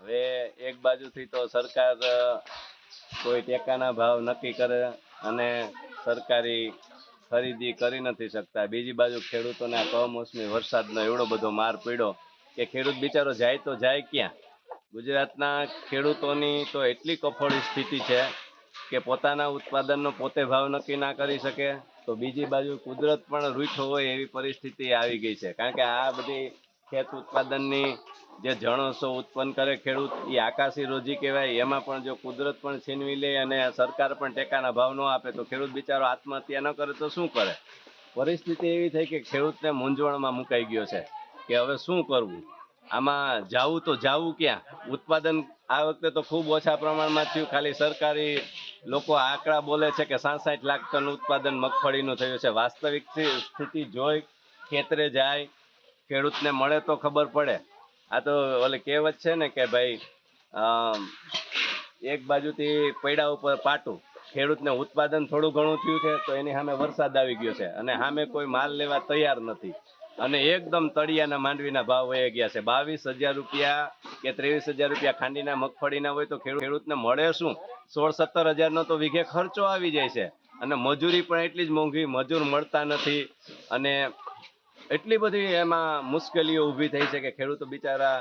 હવે એક બાજુથી તો સરકાર કોઈ ટેકાના ભાવ નક્કી કરે અને સરકારી ખરીદી કરી નથી શકતા. બીજી બાજુ ખેડૂતોને આ કમોસમી વરસાદનો એવડો બધો માર પડ્યો કે ખેડૂત બિચારો જાય તો જાય ક્યાં? ગુજરાતના ખેડૂતોની તો એટલી કફોડી સ્થિતિ છે કે પોતાના ઉત્પાદનનો પોતે ભાવ નક્કી ના કરી શકે. તો બીજી બાજુ કુદરત પણ રૂઠો હોય એવી પરિસ્થિતિ આવી ગઈ છે. કારણ કે આ બધી ખેત ઉત્પાદનની જે જણસો ઉત્પન્ન કરે ખેડૂત એ આકાશી રોજી કહેવાય. એમાં પણ જો કુદરત પણ છીનવી લે અને સરકાર પણ ટેકાના ભાવ ન આપે, તો ખેડૂત બિચારો આત્મહત્યા ન કરે તો શું કરે? પરિસ્થિતિ એવી થઈ કે ખેડૂતને મૂંઝવણમાં મુકાઈ ગયો છે કે હવે શું કરવું? આમાં જાવું તો જાવું ક્યાં? ઉત્પાદન આ વખતે તો ખૂબ ઓછા પ્રમાણમાં થયું. ખાલી સરકારી લોકો આંકડા બોલે છે કે સાસઠ લાખ ટન ઉત્પાદન મગફળીનું થયું છે. વાસ્તવિક સ્થિતિ જોઈ ખેતરે જાય, ખેડૂતને મળે તો ખબર પડે. આ તો ઓલી કહેવત છે ને કે ભાઈ એક બાજુથી પૈડા ઉપર પાટું, ખેડૂતને ઉત્પાદન થોડું ઘણું થયું છે, તો એની સામે વરસાદ આવી ગયો છે અને સામે કોઈ માલ લેવા તૈયાર નથી. અને એકદમ તળિયાના માંડવીના ભાવ વહી ગયા છે. બાવીસ હજાર રૂપિયા કે ત્રેવીસ હજાર રૂપિયા ખાંડીના મગફળીના હોય તો ખેડૂતને મળે શું? સોળ, સત્તર હજારનો તો વીઘે ખર્ચો આવી જાય છે. અને મજૂરી પણ એટલી જ મોંઘી, મજૂર મળતા નથી. અને એટલી બધી એમાં મુશ્કેલીઓ ઊભી થઈ છે કે ખેડૂતો બિચારા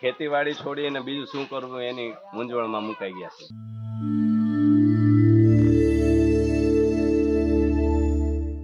ખેતીવાડી છોડી અને બીજું શું કરવું એની મૂંઝવણમાં મુકાઈ ગયા છે.